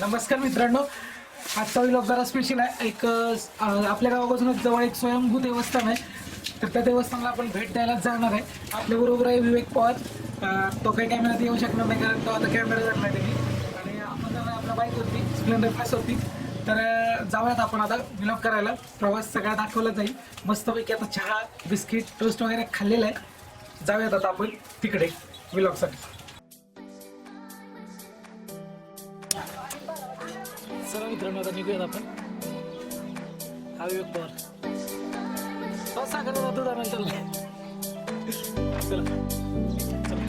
नमस्कार मित्रांनो. आजचा व्लॉग जरा स्पेशल आहे. एक आपल्या गावापासूनच जवळ एक स्वयंभू देवस्थान आहे. तर त्या देवस्थानाला आपण भेट द्यायला जाणार आहे. आपल्याबरोबर आहे विवेक पवार. तो काही कॅमेऱ्यात येऊ शकणार नाही कारण तो आता कॅमेरा जाणार नाही त्यांनी. आणि आपण जरा आपला बाईक होती स्प्लेंडर प्लस होती तर जाऊयात आपण आता विलॉग करायला. प्रवास सगळा दाखवला जाईल. मस्तपैकी आता चहा बिस्किट टोस्ट वगैरे खाल्लेलं आहे. जाऊयात आता आपण तिकडे विलॉगसाठी चला मित्रांनो आता निघूयात आपण. हा विवेक पवार. तो सागर जातो जाणार चाललाय चला. चला.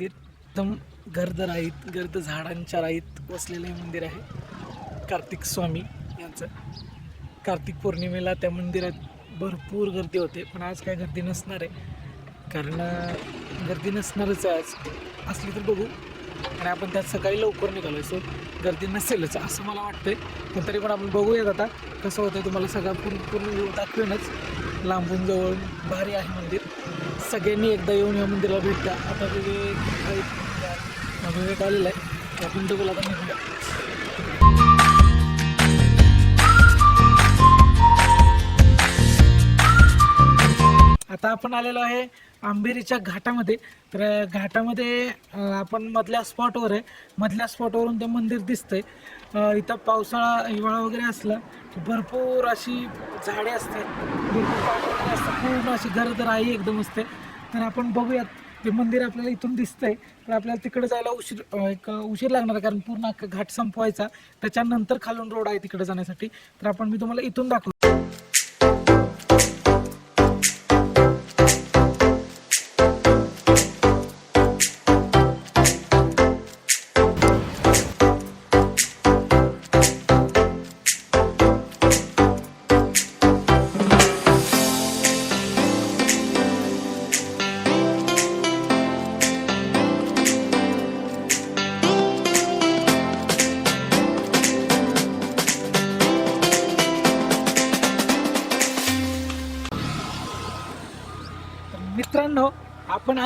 एकदम गर्द राहीत गर्द झाडांच्या राहीत वसलेलं मंदिर आहे. कार्तिक स्वामी यांचं. कार्तिक पौर्णिमेला त्या मंदिरात भरपूर गर्दी होते पण आज काय गर्दी नसणार आहे. कारण गर्दी नसणारच आहे आज. असली तर बघू. आणि आपण त्यात सकाळी लवकर निघालो सो गर्दी नसेलच असं मला वाटतंय. पण तरी पण आपण बघूयात आता कसं होतं तुम्हाला सगळा पूर्ण पूर्ण येऊ दाखवेनच. लांबून जवळ भारी आहे मंदिर. सगळ्यांनी एकदा येऊन या मंदिराला भेट द्या. आता विवेक विवेक आलेला आहे. आपण डबल आता निघूया. आता आपण आलेलो आहे आंबेरीच्या घाटामध्ये. तर घाटामध्ये आपण मधल्या स्पॉटवर आहे. मधल्या स्पॉटवरून ते मंदिर दिसतंय. इथं पावसाळा हिवाळा वगैरे असला की भरपूर अशी झाडे असते भरपूर पाणी पूर्ण अशी गरज राही एकदम असते. तर आपण बघूयात. ते मंदिर आपल्याला इथून दिसतंय. तर आपल्याला तिकडे जायला उशीर एक उशीर लागणार आहे कारण पूर्ण घाट संपवायचा. त्याच्यानंतर खालून रोड आहे तिकडे जाण्यासाठी. तर आपण मी तुम्हाला इथून दाखवतो.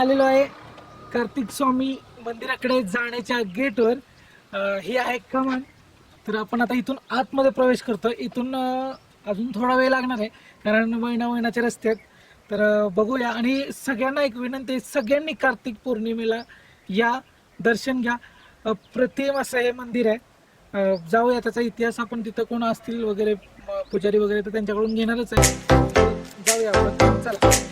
आलेलो आहे. कार्तिक स्वामी मंदिराकडे जाण्याच्या गेटवर. हे आहे कमान. तर आपण आता इथून आतमध्ये प्रवेश करतो इथून अजून थोडा वेळ लागणार आहे. कारण वैना वैनाचे रस्ते आहेत तर बघूया. आणि सगळ्यांना एक विनंती आहे. सगळ्यांनी कार्तिक पौर्णिमेला या दर्शन घ्या. प्रतिम असं हे मंदिर आहे. जाऊया. त्याचा इतिहास आपण तिथं कोण असतील वगैरे पुजारी वगैरे तर त्यांच्याकडून घेणारच आहे. जाऊया आपण. चला.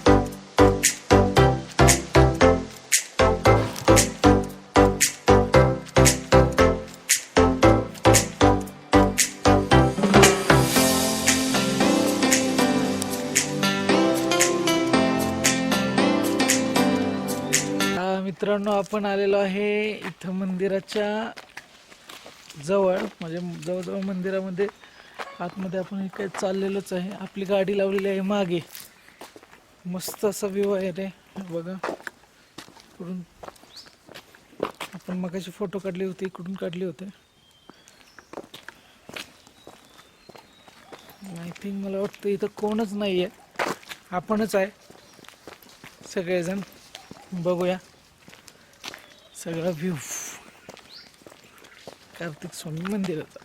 मित्रांनो आपण आलेलो आहे इथं मंदिराच्या जवळ. म्हणजे जवळजवळ मंदिरामध्ये आतमध्ये आपण हे काय चाललेलंच आहे. आपली गाडी लावलेली आहे मागे. मस्त असा व्ह्यू आहे रे. बघा. इकडून आपण मगाशी फोटो काढले होते इकडून काढले होते. आय थिंक मला वाटतं इथं कोणच नाही आहे आपणच आहे. सगळेजण बघूया. सगळा व्ह्यू कार्तिक स्वामी मंदिराचा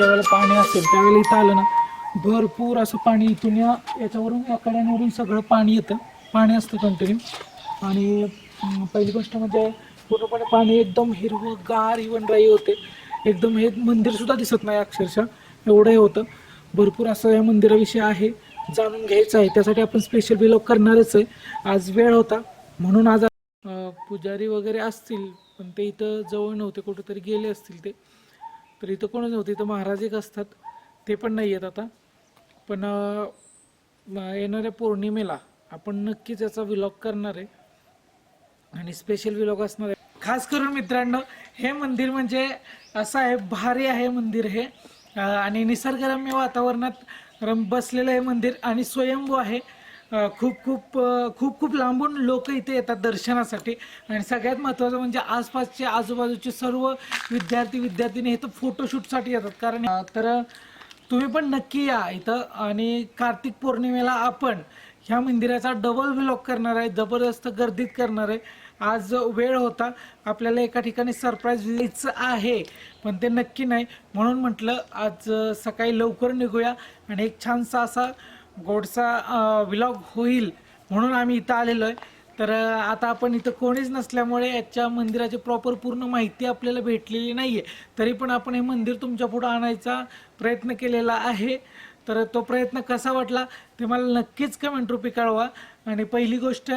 ज्यावेळेला पाणी असेल त्यावेळेला इथं आलं ना भरपूर असं पाणी इथून या याच्यावरून या कड्यांवरून सगळं पाणी येतं. पाणी असतं कंटिन्यू आणि पहिली गोष्ट म्हणजे पूर्णपणे पाणी एकदम हिरवं गार हिवणराई होते. एकदम हे मंदिरसुद्धा दिसत नाही अक्षरशः. एवढं हे होतं. भरपूर असं या मंदिराविषयी आहे जाणून घ्यायचं आहे. त्यासाठी आपण स्पेशल बिलॉग करणारच आहे. आज वेळ होता. म्हणून आज पुजारी वगैरे असतील पण ते इथं जवळ नव्हते. कुठंतरी गेले असतील ते. तर इथं कोणच नव्हते. इथं महाराज एक असतात. ते पण नाही आहेत आता. पण येणाऱ्या पौर्णिमेला आपण नक्कीच याचा विलॉग करणार आहे. आणि स्पेशल विलॉग असणार आहे. खास करून मित्रांनो हे मंदिर म्हणजे असं आहे भारी आहे मंदिर हे. आणि निसर्गरम्य वातावरणात रम बसलेलं हे मंदिर आणि स्वयंभू आहे. खूप खूप खूप खूप लांबून लोक इथे येतात दर्शनासाठी. आणि सगळ्यात महत्त्वाचं म्हणजे आसपासचे आजूबाजूचे सर्व विद्यार्थी विद्यार्थिनी इथं फोटोशूटसाठी येतात. कारण तर तुम्ही पण नक्की या इथं. आणि कार्तिक पौर्णिमेला आपण ह्या मंदिराचा डबल व्लॉग करणार आहे जबरदस्त गर्दीत करणार आहे. आज वेळ होता. आपल्याला एका ठिकाणी सरप्राईज द्यायचं आहे पण ते नक्की नाही. म्हणून म्हटलं आज सकाळी लवकर निघूया. आणि एक छानसा असा गोडसा व्लॉग होईल म्हणून आम्ही इथं आलेलो आहे तर आता आपण इथं कोणीच नसल्यामुळे याच्या मंदिराची प्रॉपर पूर्ण माहिती आपल्याला भेटलेली नाही आहे तरी पण आपण हे मंदिर तुमच्या पुढं आणायचा प्रयत्न केलेला आहे. तर तो प्रयत्न कसा वाटला ते मला नक्कीच कमेंट रूपी कळवा. आणि पहिली गोष्ट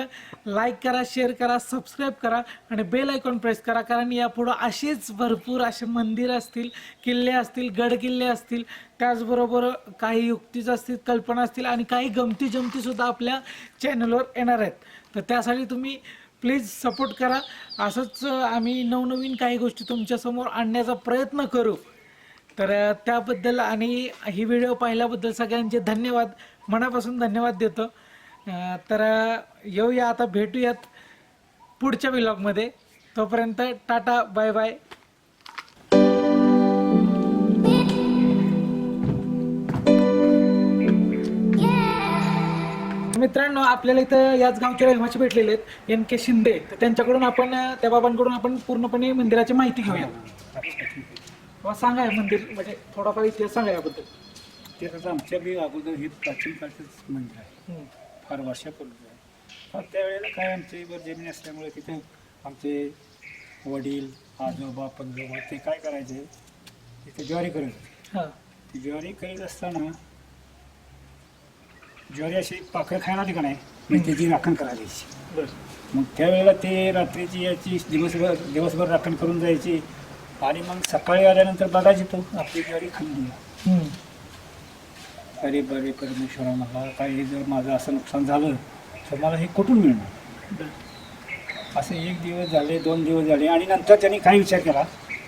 लाईक करा शेअर करा सबस्क्राईब करा आणि बेल आयकॉन प्रेस करा. कारण यापुढं असेच भरपूर असे मंदिर असतील किल्ले असतील गड किल्ले असतील त्याचबरोबर काही युक्तीच असतील कल्पना असतील आणि काही गमती जमतीसुद्धा आपल्या चॅनलवर येणार आहेत. तर त्यासाठी तुम्ही प्लीज सपोर्ट करा. असंच आम्ही नवनवीन काही गोष्टी तुमच्यासमोर आणण्याचा प्रयत्न करू. तर त्याबद्दल आणि ही व्हिडिओ पाहिल्याबद्दल सगळ्यांचे धन्यवाद. मनापासून धन्यवाद देतो. तर येऊया आता भेटूयात पुढच्या व्लॉगमध्ये. तोपर्यंत टाटा बाय बाय. मित्रांनो आपल्याला इथं याच गावचे रहिवासी भेटलेले आहेत. N K Shinde. तर त्यांच्याकडून आपण त्या बाबांकडून आपण पूर्णपणे मंदिराची माहिती घेऊया बाबा सांगा हे मंदिर म्हणजे थोडाफार इतिहास सांगा याबद्दल. ते आमच्या बी अगोदर हे प्राचीन काळचंच मंदिर आहे. हम्म. फार वर्षापूर्वी आहे. पण त्यावेळेला काय आमचे वर जमीन असल्यामुळे तिथे आमचे वडील आजोबा पंजोबा ते काय करायचे तिथे ज्वारी करत होते. हा. ती ज्वारी करीत असताना ज्वारी अशी पाखरं खायला का नाही मग त्याची राखण करायला द्यायची बर. मग त्यावेळेला ते रात्रीची याची दिवसभर दिवसभर राखण करून जायची. आणि मग सकाळी आल्यानंतर बघायची तो आपली ज्वारी खाल्ली हम्म. अरे बरे परमेश्वरा मला काही जर माझं असं नुकसान झालं तर मला हे कुठून मिळणार? बर असे एक दिवस झाले दोन दिवस झाले आणि नंतर त्यांनी काय विचार केला?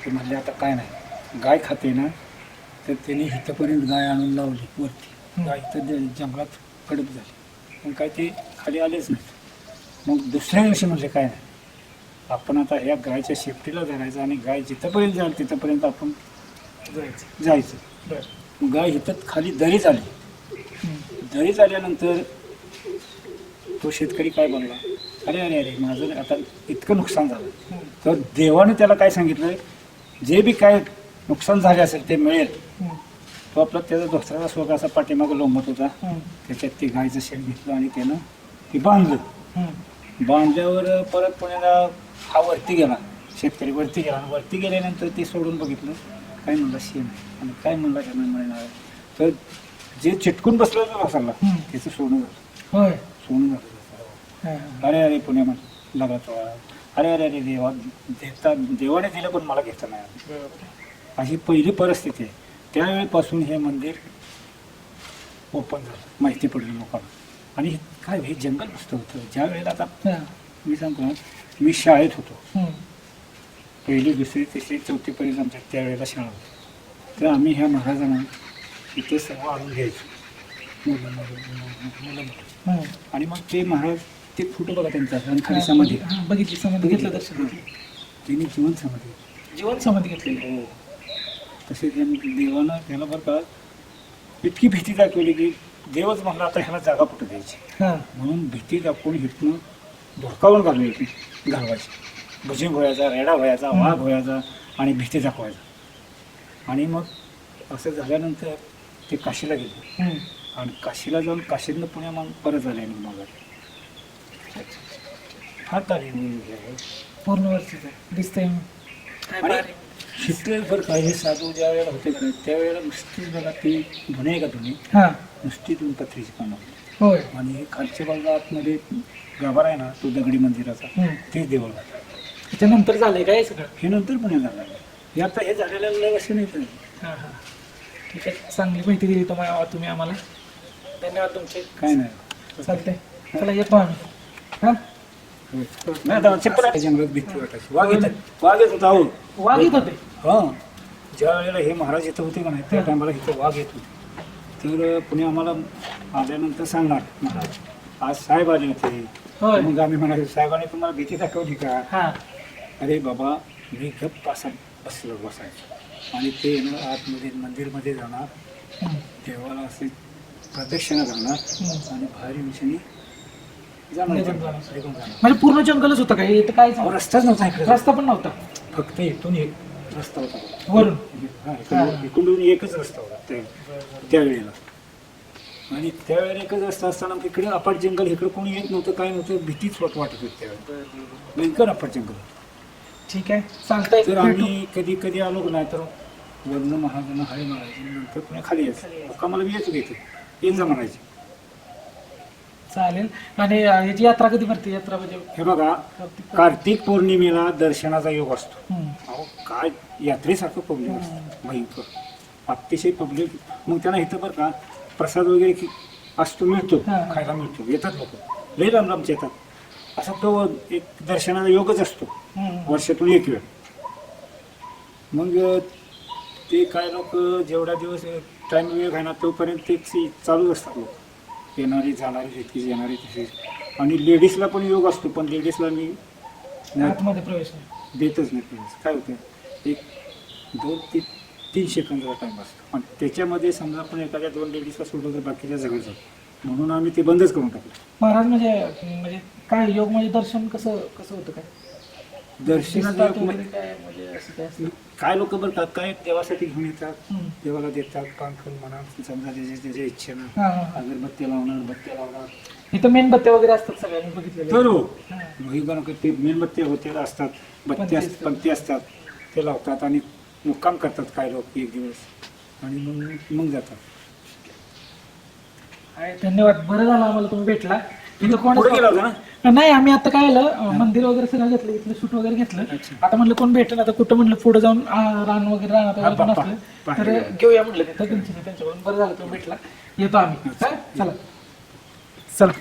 ते म्हणले आता काय नाही. गाय खाते ना तर त्यांनी इथंपर्यंत गाय आणून लावली वरती. गाय ज- जंगलात कडप झाली. मग काय ते खाली आलेच नाही मग दुसऱ्या दिवशी म्हणले काय नाही. आपण आता ह्या गायच्या शेपटीला धरायचं आणि गाय जिथंपर्यंत जाईल तिथंपर्यंत आपण जायचं. जायचं. बर. गाय इथं खाली दरीच आली. हम्म. दरीच आल्यानंतर तो शेतकरी काय बोलला? अरे अरे अरे माझं आता इतकं नुकसान झालं. तर देवाने त्याला काय सांगितलं जे बी काय नुकसान झाले असेल ते मिळेल. तो आपला त्याचा दुसरा स्वग असा पाठीमागं लोंबत होता. त्याच्यात ते गायचं शेण घेतलं आणि त्यानं ते बांधलं. बांधल्यावर परत पुण्याला हा वरती गेला. शेतकरी वरती गेला. आणि वरती गेल्यानंतर ते सोडून बघितलं काय म्हणलं शेण आणि काय म्हणलं त्यानं म्हणणार तर जे चिटकून बसलं होतं घसाला. त्याचं सोडून झालं. होय. सोडून झालं. अरे अरे पुण्यामध्ये लागला तो अरे अरे अरे देवा देता देवाने दिलं पण मला घेता नाही. अशी पहिली परिस्थिती आहे. त्यावेळेपासून हे मंदिर ओपन झालं. माहिती पडली लोकांना. आणि काय हे जंगल नुसतं होतं. ज्या वेळेला आता मी सांगतो मी शाळेत होतो. पहिली दुसरी तिसरी चौथीपर्यंत आमच्या त्यावेळेला शाळा होती. तर आम्ही ह्या महाराजांना इथे सर्व आणून घ्यायचो. मुलं मुलं मुलं. आणि मग ते महाराज ते फोटो बघा त्यांचा खाली समाधी. बघितली समाधी घेतलं दर्शन त्यांनी जीवन समाधी. जीवन समाधी घेतलेली. हो. तसे त्यांनी देवानं त्याला बरं का इतकी भीती दाखवली की देवच म्हणला आता ह्याला जागा कुठं द्यायची? म्हणून भीती दाखवून हिथनं धोकावून घालली होती. घालवायची. भुजिंग व्हायचा रेडा व्हायचा वाघ व्हायचा आणि भीती दाखवायचा. आणि मग असं झाल्यानंतर ते काशीला गेले. आणि काशीला जाऊन काशीतनं पुण्या मग परत आले आणि मग फार तारीख आहे. पूर्ण वर्षीच दिसतंय आणि. शिकले बरं का हे साधू ज्या वेळेला होते का नाही, त्यावेळेला नुसती बघा ती म्हणे का तुम्ही? हा. नुसती दोन पत्रीची होती. होय. आणि हे खालच्या बाजूला आतमध्ये गाभारा आहे ना तो दगडी मंदिराचा. तेच देवळ. त्याच्यानंतर झालंय काय हे सगळं? हे नंतर पुण्याला झालं. हे आता हे झालेलं लय वर्ष नाही झाली. हा हा. ठीक आहे. चांगली माहिती दिली तुम्हाला तुम्ही आम्हाला. धन्यवाद तुमचे. काय नाही. चालतंय. चला येतो आम्ही. हा? जंगलात भीती वाटायची. वाघ येत वाघ येत होता हो. वाघ येत होते? हा. ज्या वेळेला हे महाराज इथं होते का नाही त्या टायमाला इथं वाघ येत होते. तर पुणे आम्हाला आल्यानंतर सांगणार महाराज. आज साहेब आले होते होय. मग आम्ही म्हणाले साहेबांनी तुम्हाला भीती दाखवली का? हा. अरे बाबा मी गप्प असा बसलो बसायचो. आणि ते ना आतमध्ये मंदिरमध्ये जाणार. हम्म. देवाला असे प्रदक्षिणा करणार. हम्म. आणि बाहेर विषयी जाणार निघून जाणार. निघून जाणार. म्हणजे पूर्ण जंगलच होतं काय इथं काय अहो, रस्ताच नव्हता इकडे. रस्ता पण नव्हता. फक्त इथून एक रस्ता होता. वरून. हा, इकडून इकडून एकच रस्ता होता. त्या त्यावेळेला आणि त्यावेळेला एकच रस्ता असताना इकडे अपाट जंगल इकडे कोणी येत नव्हतं काय नव्हतं भीतीच वाट वाटत होती त्यावेळेला. भयंकर अपाट जंगल ठीक आहे सांगताय. तर. आम्ही कधी कधी आलो का नाही तर वर्ण महाजन हळे मारायचे नंतर पुन्हा खाली यायचं आम्हाला येत. घेतो येत जा म्हणायचे. चालेल. आणि याची यात्रा कधी भरते? यात्रा म्हणजे हे बघा कार्तिक पौर्णिमेला. दर्शनाचा योग असतो. अहो काय यात्रेसारखं पब्लिक असतं. भयंकर. अतिशय पब्लिक मग त्यांना इथं बरं का प्रसाद वगैरे की असतो मिळतो. खायला मिळतो येतात लोक. लई लांब लांबचे येतात. असा तो एक दर्शनाचा योगच असतो. वर्षातून एक वेळ. मग ते काय लोक जेवढा दिवस टाईम वेळ घालणार तोपर्यंत ते चालूच असतात लोक. येणारी जाणारी तितकीच येणारी तितकीच आणि लेडीजला पण योग असतो पण लेडीजला मी आतमध्ये प्रवेश देतच नाही प्लीज काय होतं एक दोन ते तीन सेकंदाचा टाईम असतो. आणि त्याच्यामध्ये समजा आपण एखाद्या दोन लेडीजला सोडलं तर बाकीच्या जगत जातो म्हणून आम्ही ते बंदच करून टाकलं. महाराज म्हणजे म्हणजे काय योग म्हणजे दर्शन कसं कसं होतं काय? दर्शनाचं वगैरे म्हणजे काय म्हणजे असं काय लोक बरं काय देवासाठी घेऊन येतात? हम्म. देवाला देतात पानफुल म्हणा समजा त्याच्या त्याच्या इच्छेनं हा, हा, हा. अगरबत्ती लावणार बत्ती लावणार. इथं मेणबत्त्या वगैरे असतात सगळ्यांनी बघितलेले तर हो. ते मेणबत्ती होते असतात बत्ती अस पंथी पंक्ती असतात ते लावतात आणि मुक्काम करतात काय लोक एक दिवस? आणि मग मग जातात. आहे, धन्यवाद. बरं झालं आम्हाला तुम्ही भेटला. इथं कोण पुढे गेला होता ना? नाही आम्ही आता काय आलं अं, मंदिर वगैरे सगळं घेतलं इथलं शूट वगैरे घेतलं. अच्छा. आता म्हणलं कोण भेटेल आता कुठं म्हणलं पुढे जाऊन आ, रान वगैरे राहणार वगैरे पण पा- असलं पा- तर घेऊया म्हणलं तिथं त्यांच्याकडून. बरं झालं तुम्ही भेटला. येतो आम्ही? चला. चला.